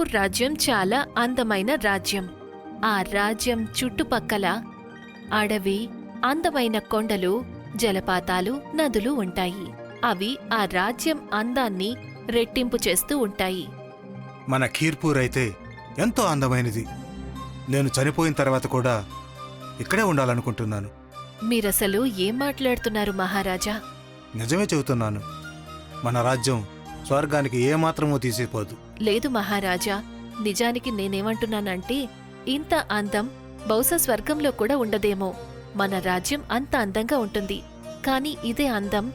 ఖీర్పూర్ రాజ్యం చాలా అందమైన రాజ్యం. ఆ రాజ్యం చుట్టుపక్కల అడవి అందమైన కొండలు జలపాతాలు నదులు ఉంటాయి. అవి ఆ రాజ్యం అందాన్ని రెట్టింపు చేస్తూ ఉంటాయి. మన ఖీర్పూర్ అయితే ఎంతో అందమైనది. నేను చనిపోయిన తర్వాత కూడా ఇక్కడే ఉండాలనుకుంటున్నాను. మీరసలు ఏం మాట్లాడుతున్నారు మహారాజా? నిజమే చెబుతున్నాను. మన రాజ్యం స్వర్గానికి ఏమాత్రమూ తీసిపోదు. లేదు మహారాజా నిజానికి నేనేమంటున్నానంటే ఇంత అందం బహుశా స్వర్గంలో కూడా ఉండదేమో. మన రాజ్యం అంత అందంగా ఉంటుంది. కానీ ఇదే అందం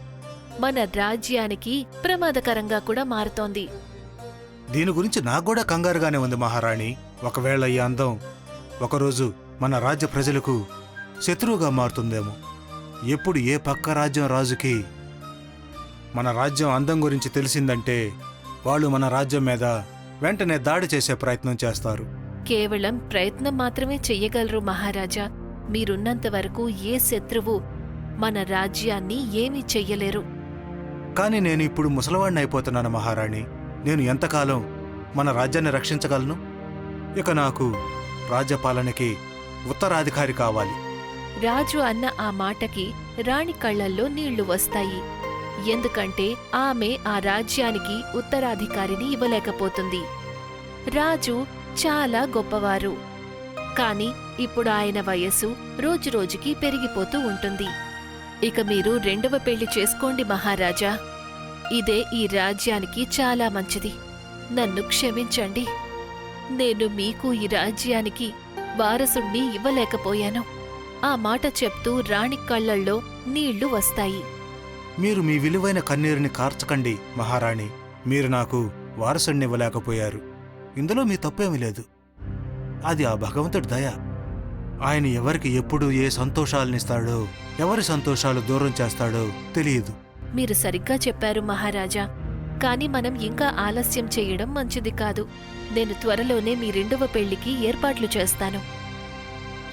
మన రాజ్యానికి ప్రమాదకరంగా కూడా మారుతోంది. దీని గురించి నాకు కూడా కంగారుగానే ఉంది మహారాణి. ఒకవేళ ఈ అందం ఒకరోజు మన రాజ్య ప్రజలకు శత్రువుగా మారుతుందేమో. ఎప్పుడు ఏ పక్క రాజ్యం రాజుకి మన రాజ్యం అందం గురించి తెలిసిందంటే వాళ్ళు మన రాజ్యం మీద వెంటనే దాడి చేసే ప్రయత్నం చేస్తారు. కేవలం ప్రయత్నం మాత్రమే చెయ్యగలరు మహారాజా. మీరున్నంత వరకు ఏ శత్రువు మన రాజ్యాన్ని ఏమీ చెయ్యలేరు. కానీ నేను ఇప్పుడు ముసలవాడిని అయిపోతున్నాను మహారాణి. నేను ఎంతకాలం మన రాజ్యాన్ని రక్షించగలను? ఇక నాకు రాజ్యపాలనకి ఉత్తరాధికారి కావాలి. రాజు అన్న ఆ మాటకి రాణి కళ్ళల్లో నీళ్ళు వస్తాయి. ఎందుకంటే ఆమె ఆ రాజ్యానికి ఉత్తరాధికారిని ఇవ్వలేకపోతుంది. రాజు చాలా గొప్పవారు. కాని ఇప్పుడు ఆయన వయస్సు రోజురోజుకి పెరిగిపోతూ ఉంటుంది. ఇక మీరు రెండవ పెళ్ళి చేసుకోండి మహారాజా. ఇదే ఈ రాజ్యానికి చాలా మంచిది. నన్ను క్షమించండి. నేను మీకు ఈ రాజ్యానికి వారసుణ్ణి ఇవ్వలేకపోయాను. ఆ మాట చెప్తూ రాణి కళ్ళల్లో నీళ్ళు వస్తాయి. మీరు మీ విలువైన కన్నీరుని కార్చకండి మహారాణి. మీరు నాకు వారసుణ్ణివ్వలేకపోయారు. ఇందులో మీ తప్పేమీ లేదు. అది ఆ భగవంతుడి దయ. ఆయన ఎవరికి ఎప్పుడు ఏ సంతోషాలనిస్తాడో ఎవరి సంతోషాలు దూరం చేస్తాడో తెలియదు. మీరు సరిగ్గా చెప్పారు మహారాజా. కాని మనం ఇంకా ఆలస్యం చేయడం మంచిది కాదు. నేను త్వరలోనే మీ రెండవ పెళ్ళికి ఏర్పాట్లు చేస్తాను.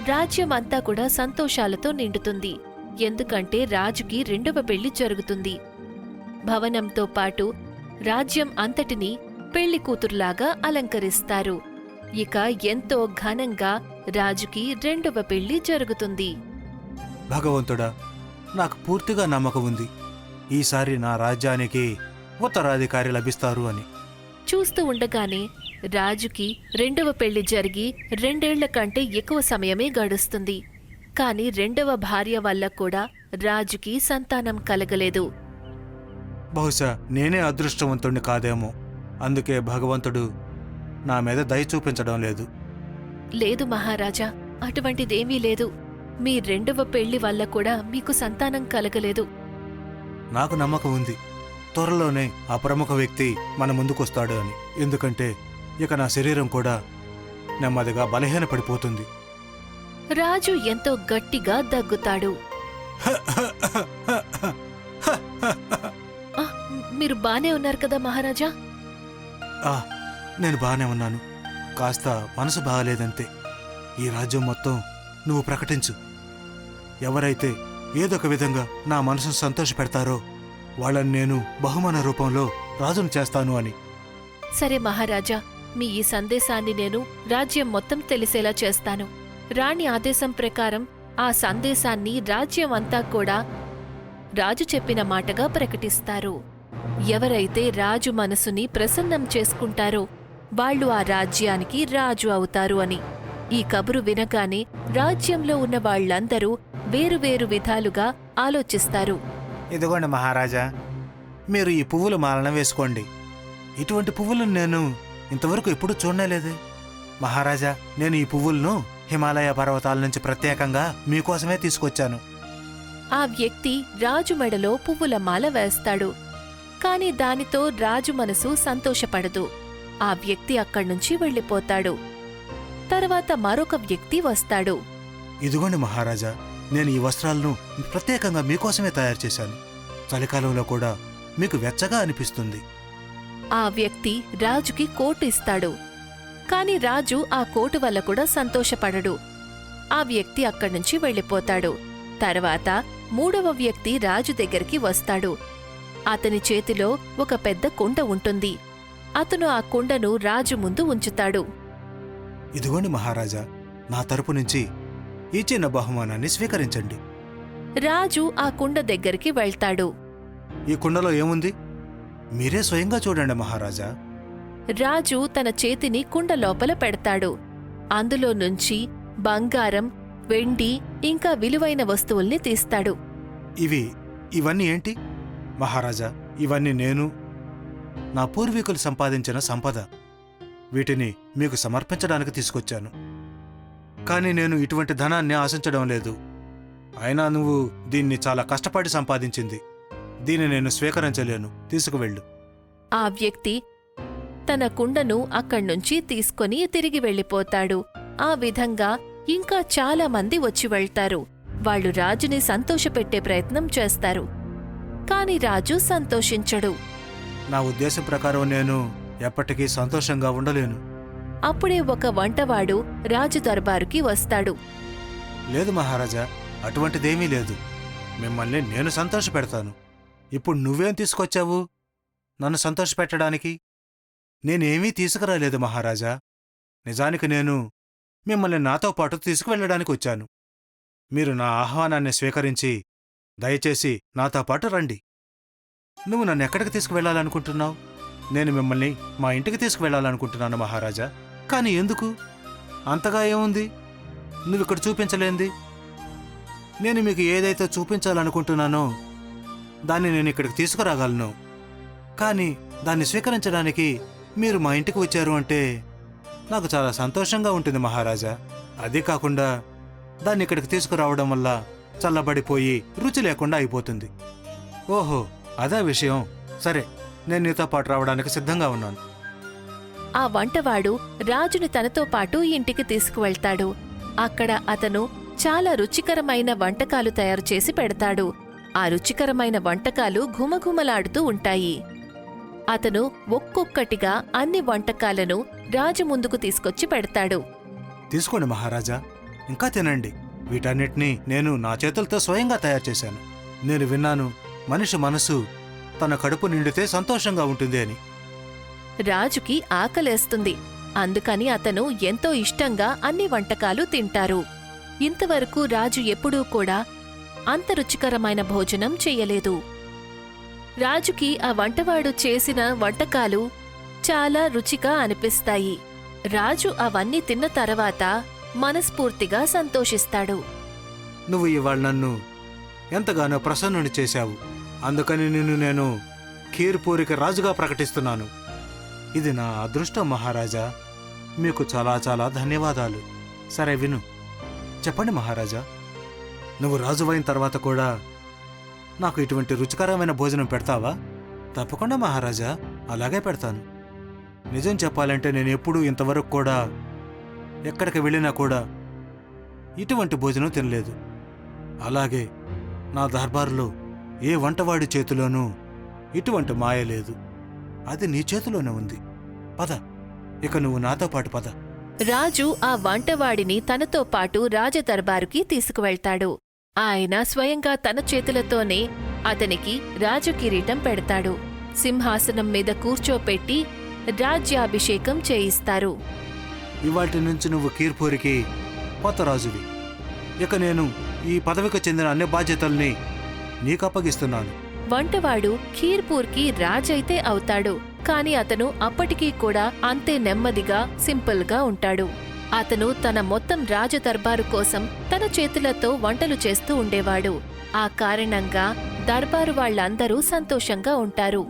రాజ్యం అంతా కూడా సంతోషాలతో నిండుతుంది. ఎందుకంటే రాజుకి రెండవ పెళ్ళి జరుగుతుంది. భవనంతో పాటు రాజ్యం అంతటిని పెళ్ళి కూతురులాగా అలంకరిస్తారు. ఇక ఎంతో ఘనంగా రాజుకి రెండవ పెళ్ళి జరుగుతుంది. భగవంతుడా నాకు పూర్తిగా నమ్మకం ఉంది. ఈసారి నా రాజ్యానికి ఉత్తరాధికారి లభిస్తారు అని. చూస్తూ ఉండగానే రాజుకి రెండవ పెళ్ళి జరిగి రెండేళ్ళ కంటే ఎక్కువ సమయమే గడుస్తుంది. కాని రెండవ భార్య వల్ల కూడా రాజుకి సంతానం కలగలేదు. బహుశా నేనే అదృష్టవంతుణ్ణి కాదేమో. అందుకే భగవంతుడు నా మీద దయ చూపించడం లేదు. లేదు మహారాజా అటువంటిదేమీ లేదు. మీ రెండవ పెళ్ళి వల్ల కూడా మీకు సంతానం కలగలేదు. నాకు నమ్మకం ఉంది. త్వరలోనే ఆ ప్రముఖ వ్యక్తి మన ముందుకొస్తాడు అని. ఎందుకంటే ఇక నా శరీరం కూడా నెమ్మదిగా బలహీనపడిపోతుంది. రాజు ఎంతో గట్టిగా దగ్గుతాడు. ఆ, మీరు బానే ఉన్నారు కదా మహారాజా? ఆ నేను బాగానే ఉన్నాను. కాస్త మనసు బాగలేదంతే. ఈ రాజ్యం మొత్తం నువ్వు ప్రకటించు. ఎవరైతే ఏదొక విధంగా నా మనసును సంతోషపెడతారో వాళ్ళని నేను బహుమాన రూపంలో రాజును చేస్తాను అని. సరే మహారాజా మీ ఈ సందేశాన్ని నేను రాజ్యం మొత్తం తెలిసేలా చేస్తాను. రాణి ఆదేశం ప్రకారం ఆ సందేశాన్ని రాజ్యం అంతా కూడా రాజు చెప్పిన మాటగా ప్రకటిస్తారు. ఎవరైతే రాజు మనసుని ప్రసన్నం చేసుకుంటారో వాళ్ళు ఆ రాజ్యానికి రాజు అవుతారు అని. ఈ కబురు వినగానే రాజ్యంలో ఉన్న వాళ్ళందరూ వేరువేరు విధాలుగా ఆలోచిస్తారు. ఇదిగోండి మహారాజా మీరు ఈ పువ్వులు మాలన వేసుకోండి. ఇటువంటి పువ్వులను నేను ఇంతవరకు ఎప్పుడూ చూడలేదే మహారాజా నేను ఈ పువ్వులను హిమాలయ పర్వతాల నుంచి ప్రత్యేకంగా మీకోసమే తీసుకొచ్చాను. ఆ వ్యక్తి రాజు మెడలో పువ్వుల మాల వేస్తాడు. కాని దానితో రాజు మనసు సంతోషపడదు. ఆ వ్యక్తి అక్కడ్నుంచి వెళ్ళిపోతాడు. తర్వాత మరొక వ్యక్తి వస్తాడు. ఇదిగోండి మహారాజా నేను ఈ వస్త్రాలను ప్రత్యేకంగా మీకోసమే తయారు చేశాను. చలికాలంలో కూడా మీకు వెచ్చగా అనిపిస్తుంది. ఆ వ్యక్తి రాజుకి కోటు ఇస్తాడు. కాని రాజు ఆ కోటు వల్ల కూడా సంతోషపడడు. ఆ వ్యక్తి అక్కడ్నుంచి వెళ్ళిపోతాడు. తర్వాత మూడవ వ్యక్తి రాజు దగ్గరికి వస్తాడు. అతని చేతిలో ఒక పెద్ద కుండ ఉంటుంది. అతను ఆ కుండను రాజు ముందు ఉంచుతాడు. ఇదిగోండి మహారాజా నా తరపు నుంచి ఈ చిన్న బహుమానాన్ని స్వీకరించండి. రాజు ఆ కుండ దగ్గరికి వెళ్తాడు. ఈ కుండలో ఏముంది? మీరే స్వయంగా చూడండి మహారాజా. రాజు తన చేతిని కుండ లోపల పెడతాడు. అందులో నుంచి బంగారం వెండి ఇంకా విలువైన వస్తువుల్ని తీస్తాడు. ఇవి ఇవన్నీ ఏంటి? మహారాజా ఇవన్నీ నేను. నా పూర్వీకులు సంపాదించిన సంపద. వీటిని మీకు సమర్పించడానికి తీసుకొచ్చాను. కానీ నేను ఇటువంటి ధనాన్ని ఆశించడం లేదు. అయినా నువ్వు దీన్ని చాలా కష్టపడి సంపాదించింది. దీన్ని నేను స్వీకరించలేను. తీసుకువెళ్ళు. ఆ వ్యక్తి తన కుండను అక్కడ్నుంచి తీసుకొని తిరిగి వెళ్ళిపోతాడు. ఆ విధంగా ఇంకా చాలా మంది వచ్చి వెళ్తారు. వాళ్ళు రాజుని సంతోషపెట్టే ప్రయత్నం చేస్తారు. కాని రాజు సంతోషించడు. నా ఉద్దేశం ప్రకారం నేను ఎప్పటికీ సంతోషంగా ఉండలేను. అప్పుడే ఒక వంటవాడు రాజు దర్బారుకి వస్తాడు. లేదు మహారాజా అటువంటిదేమీ లేదు. మిమ్మల్ని నేను సంతోషపెడతాను. ఇప్పుడు నువ్వేం తీసుకొచ్చావు? నన్ను సంతోషపెట్టడానికి? నేనేమీ తీసుకురాలేదు మహారాజా. నిజానికి నేను మిమ్మల్ని నాతో పాటు తీసుకువెళ్ళడానికి వచ్చాను. మీరు నా ఆహ్వానాన్ని స్వీకరించి దయచేసి నాతో పాటు రండి. నువ్వు నన్ను ఎక్కడికి తీసుకువెళ్ళాలనుకుంటున్నావు? నేను మిమ్మల్ని మా ఇంటికి తీసుకువెళ్ళాలనుకుంటున్నాను మహారాజా. కానీ ఎందుకు? అంతగా ఏముంది? నువ్వు ఇక్కడ చూపించలేంది? నేను మీకు ఏదైతే చూపించాలనుకుంటున్నానో దాన్ని నేను ఇక్కడికి తీసుకురాగలను. కానీ దాన్ని స్వీకరించడానికి మీరు మా ఇంటికి వచ్చారు అంటే నాకు చాలా సంతోషంగా ఉంటుంది మహారాజా. అదే కాకుండా దాన్ని ఇక్కడికి తీసుకురావడం వల్ల చల్లబడిపోయి రుచి లేకుండా అయిపోతుంది. ఓహో అదే విషయం. సరే నేను నీతో పాటు రావడానికి సిద్ధంగా ఉన్నాను. ఆ వంటవాడు రాజుని తనతో పాటు ఇంటికి తీసుకువెళ్తాడు. అక్కడ అతను చాలా రుచికరమైన వంటకాలు తయారు చేసి పెడతాడు. ఆ రుచికరమైన వంటకాలు ఘుమఘుమలాడుతూ ఉంటాయి. అతను ఒక్కొక్కటిగా అన్ని వంటకాలను రాజు ముందుకు తీసుకొచ్చి పెడతాడు. తీసుకోండి మహారాజా ఇంకా తినండి. వీటన్నిటినీ నేను నా చేతులతో స్వయంగా తయారు చేశాను. నేను విన్నాను మనిషి మనసు తన కడుపు నిండితే సంతోషంగా ఉంటుంది అని. రాజుకి ఆకలేస్తుంది. అందుకని అతను ఎంతో ఇష్టంగా అన్ని వంటకాలు తింటారు. ఇంతవరకు రాజు ఎప్పుడూ కూడా అంత రుచికరమైన భోజనం చెయ్యలేదు రాజుకి ఆ వంటవాడు చేసిన వంటకాలు చాలా రుచిగా అనిపిస్తాయి. రాజు అవన్నీ తిన్న తర్వాత మనస్ఫూర్తిగా సంతోషిస్తాడు. నువ్వు ఇవాళ నన్ను ఎంతగానో ప్రసన్నుని చేశావు. అందుకని నిన్ను నేను కీర్పూరిక రాజుగా ప్రకటిస్తున్నాను. ఇది నా అదృష్టం మహారాజా. మీకు చాలా చాలా ధన్యవాదాలు. సరే విను. చెప్పండి మహారాజా. నువ్వు రాజువైన తర్వాత కూడా నాకు ఇటువంటి రుచికరమైన భోజనం పెడతావా? తప్పకుండా మహారాజా. అలాగే పెడతాను. నిజం చెప్పాలంటే నేను ఎప్పుడూ ఇంతవరకు కూడా ఎక్కడికి వెళ్ళినా కూడా ఇటువంటి భోజనం తినలేదు. అలాగే నా దర్బారులో ఏ వంటవాడి చేతిలోనూ ఇటువంటి మాయ లేదు. అది నీ చేతిలోనే ఉంది. పద ఇక నువ్వు నాతో పాటు పద. రాజు ఆ వంటవాడిని తనతో పాటు రాజదర్బారుకి తీసుకువెళ్తాడు. ఆయన స్వయంగా తన చేతులతోనే అతనికి రాజు కిరీటం పెడతాడు. సింహాసనం మీద కూర్చోపెట్టి రాజ్యాభిషేకం చేయిస్తారు. ఇవాటి నుంచి నువ్వు కీర్పూరికి కొత్త రాజువి. ఇక నేను ఈ పదవికి చెందిన అన్ని బాధ్యతల్ని నీకు అప్పగిస్తున్నాను. వంటవాడు ఖీర్పూర్కి రాజైతే అవుతాడు. కాని అతను అప్పటికీ కూడా అంతే నెమ్మదిగా సింపుల్గా ఉంటాడు. అతను తన మొత్తం రాజదర్బారు కోసం తన చేతులతో వంటలు చేస్తూ ఉండేవాడు. ఆ కారణంగా దర్బారు వాళ్ళందరూ సంతోషంగా ఉంటారు.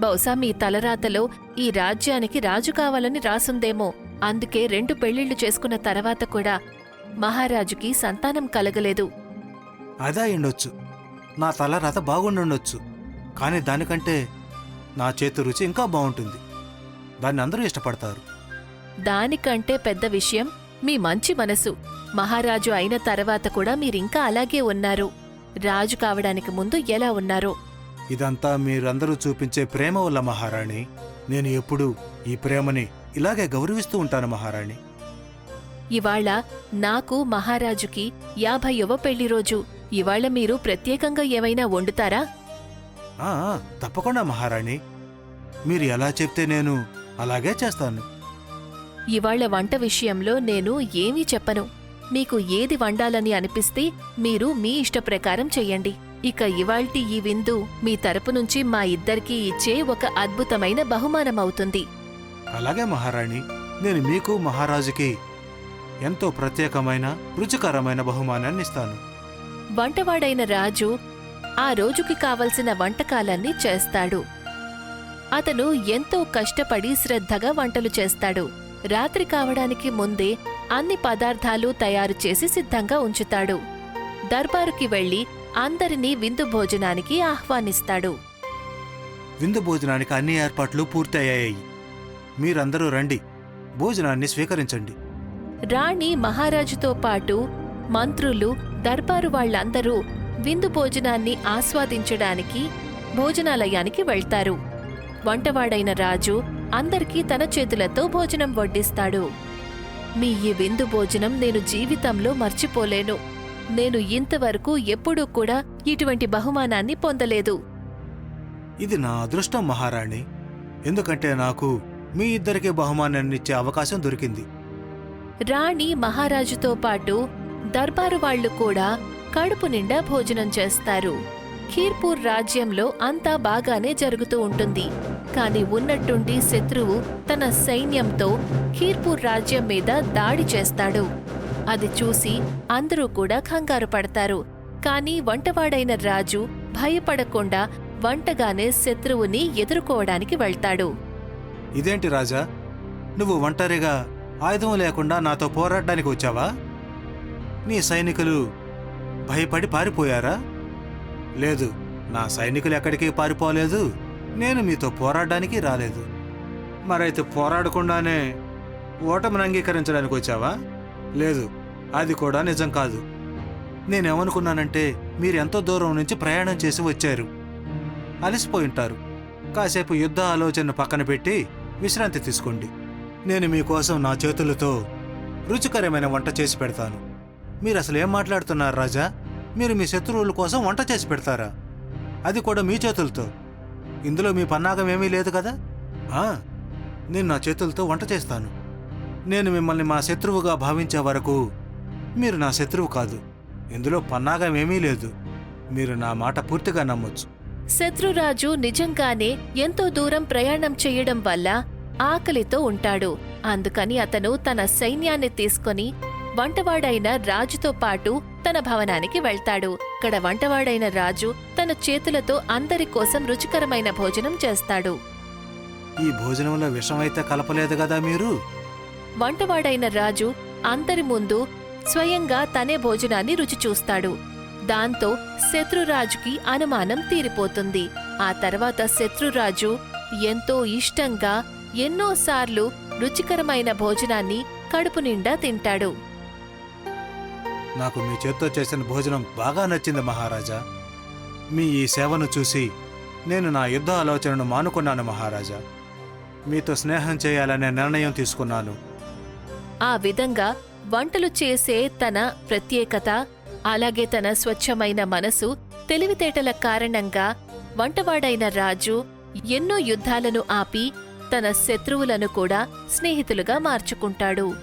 బహుశా మీ తలరాతలో ఈ రాజ్యానికి రాజు కావాలని రాసుందేమో. అందుకే రెండు పెళ్ళిళ్ళు చేసుకున్న తర్వాత కూడా మహారాజుకి సంతానం కలగలేదు. అదాయుండొచ్చు అయ్యుండొచ్చు. నా తలరాత బాగుండుండొచ్చు. కానీ దానికంటే నా చేతి రుచి ఇంకా బాగుంటుంది. దాన్ని అందరూ ఇష్టపడతారు. దానికంటే పెద్ద విషయం మీ మంచి మనసు. మహారాజు అయిన తర్వాత కూడా మీరింకా అలాగే ఉన్నారు. రాజు కావడానికి ముందు ఎలా ఉన్నారో? ఇదంతా మీరందరూ చూపించే ప్రేమ వల్ల మహారాణి. నేను ఎప్పుడూ ఈ ప్రేమని ఇలాగే గౌరవిస్తూ ఉంటాను మహారాణి. ఇవాళ నాకు మహారాజుకి యాభైవ పెళ్ళి రోజు. ఇవాళ మీరు ప్రత్యేకంగా ఏమైనా వండుతారా? ఆ, ఆ, తప్పకుండా మహారాణి. మీరు ఎలా చెప్తే నేను అలాగే చేస్తాను. ఇవాళ వంట విషయంలో నేను ఏమీ చెప్పను. మీకు ఏది వండాలని అనిపిస్తే మీరు మీ ఇష్ట ప్రకారం చెయ్యండి. ఇక ఇవాల్టి ఈ విందు మీ తరపు నుంచి మా ఇద్దరికీ ఇచ్చే ఒక అద్భుతమైన బహుమానమవుతుంది అలాగే మహారాణి నేను మీకు మహారాజుకి ఎంతో ప్రత్యేకమైన రుచికరమైన బహుమానాన్ని ఇస్తాను. వంటవాడైన రాజు ఆ రోజుకి కావలసిన వంటకాలన్నీ చేస్తాడు. అతను ఎంతో కష్టపడి శ్రద్ధగా వంటలు చేస్తాడు. రాత్రి కావడానికి ముందే అన్ని పదార్థాలు తయారు చేసి సిద్ధంగా ఉంచుతాడు. దర్బారుకి వెళ్ళి అందరినీ విందు భోజనానికి ఆహ్వానిస్తాడు. విందు భోజనానికి అన్ని ఏర్పాట్లు పూర్తయ్యాయి. మీరందరూ రండి. భోజనాన్ని స్వీకరించండి. రాణి మహారాజుతో పాటు మంత్రులు దర్బారు వాళ్ళందరూ విందు భోజనాన్ని ఆస్వాదించడానికి భోజనాలయానికి వెళ్తారు. వంటవాడైన రాజు అందరికీ తన చేతులతో భోజనం వడ్డిస్తాడు. మీ ఈ విందు భోజనం నేను జీవితంలో మర్చిపోలేను. నేను ఇంతవరకు ఎప్పుడూ కూడా ఇటువంటి బహుమానాన్ని పొందలేదు. ఇది నా అదృష్టం మహారాణి. ఎందుకంటే నాకు మీ ఇద్దరికే బహుమానాన్నిచ్చే అవకాశం దొరికింది. రాణి మహారాజుతో పాటు దర్బారు వాళ్ళు కూడా కడుపు నిండా భోజనం చేస్తారు. ఖీర్పూర్ రాజ్యంలో అంతా బాగానే జరుగుతూ ఉంటుంది. కానీ ఉన్నట్టుండి శత్రువు తన సైన్యంతో ఖీర్పూర్ రాజ్యం మీద దాడి చేస్తాడు. అది చూసి అందరూ కూడా కంగారు పడతారు. కానీ వంటవాడైన రాజు భయపడకుండా వంటగానే శత్రువుని ఎదుర్కోవడానికి వెళ్తాడు. ఇదేంటి రాజా? నువ్వు ఒంటరిగా ఆయుధం లేకుండా నాతో పోరాడడానికి వచ్చావా? నీ సైనికులు భయపడి పారిపోయారా? లేదు నా సైనికులు ఎక్కడికి పారిపోలేదు. నేను మీతో పోరాడడానికి రాలేదు. మరైతే పోరాడకుండానే ఓటమిని అంగీకరించడానికి వచ్చావా? లేదు అది కూడా నిజం కాదు. నేనేమనుకున్నానంటే ఎంతో దూరం నుంచి ప్రయాణం చేసి వచ్చారు. అలసిపోయి ఉంటారు. కాసేపు యుద్ధ ఆలోచన పక్కన పెట్టి విశ్రాంతి తీసుకోండి. నేను మీకోసం నా చేతులతో రుచికరమైన వంట చేసి పెడతాను. మీరు అసలు ఏం మాట్లాడుతున్నారు రాజా? మీరు మీ శత్రువుల కోసం వంట చేసి పెడతారా? అది కూడా మీ చేతులతో. ఇందులో మీ పన్నాగం ఏమీ లేదు కదా? నేను నా చేతులతో వంట చేస్తాను. నేను మిమ్మల్ని మా శత్రువుగా భావించే వరకు మీరు నా శత్రువు కాదు. ఇందులో పన్నాగం ఏమీ లేదు. మీరు నా మాట పూర్తిగా నమ్మొచ్చు. శత్రురాజు నిజంగానే ఎంతో దూరం ప్రయాణం చేయడం వల్ల ఆకలితో ఉంటాడు. అందుకని అతను తన సైన్యాన్ని తీసుకొని వంటవాడైన రాజుతో పాటు తన భవనానికి వెళ్తాడు. ఇక్కడ వంటవాడైన రాజు తన చేతులతో అందరి కోసం రుచికరమైన భోజనం చేస్తాడు. ఈ భోజనంలో విషమైతే కలపలేదు కదా మీరు? వంటవాడైన రాజు అందరి ముందు స్వయంగా తనే భోజనాన్ని రుచి చూస్తాడు. దాంతో శత్రురాజుకి అనుమానం తీరిపోతుంది. ఆ తర్వాత శత్రురాజు ఎంతో ఇష్టంగా ఎన్నోసార్లు రుచికరమైన భోజనాన్ని కడుపు నిండా తింటాడు. నాకు మీ చేత్తో చేసిన భోజనం బాగా నచ్చింది మహారాజా. మీ ఈ సేవను చూసి నేను నా యుద్ధ ఆలోచనను మానుకున్నాను మహారాజా. మీతో స్నేహం చేయాలనే నిర్ణయం తీసుకున్నాను. ఆ విధంగా వంటలు చేసే తన ప్రత్యేకత అలాగే తన స్వచ్ఛమైన మనసు తెలివితేటల కారణంగా వంటవాడైన రాజు ఎన్నో యుద్ధాలను ఆపి తన శత్రువులను కూడా స్నేహితులుగా మార్చుకుంటాడు.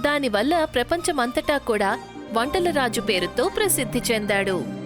దానివల్ల ప్రపంచమంతటా కూడా వంటల రాజు పేరుతో ప్రసిద్ధి చెందాడు.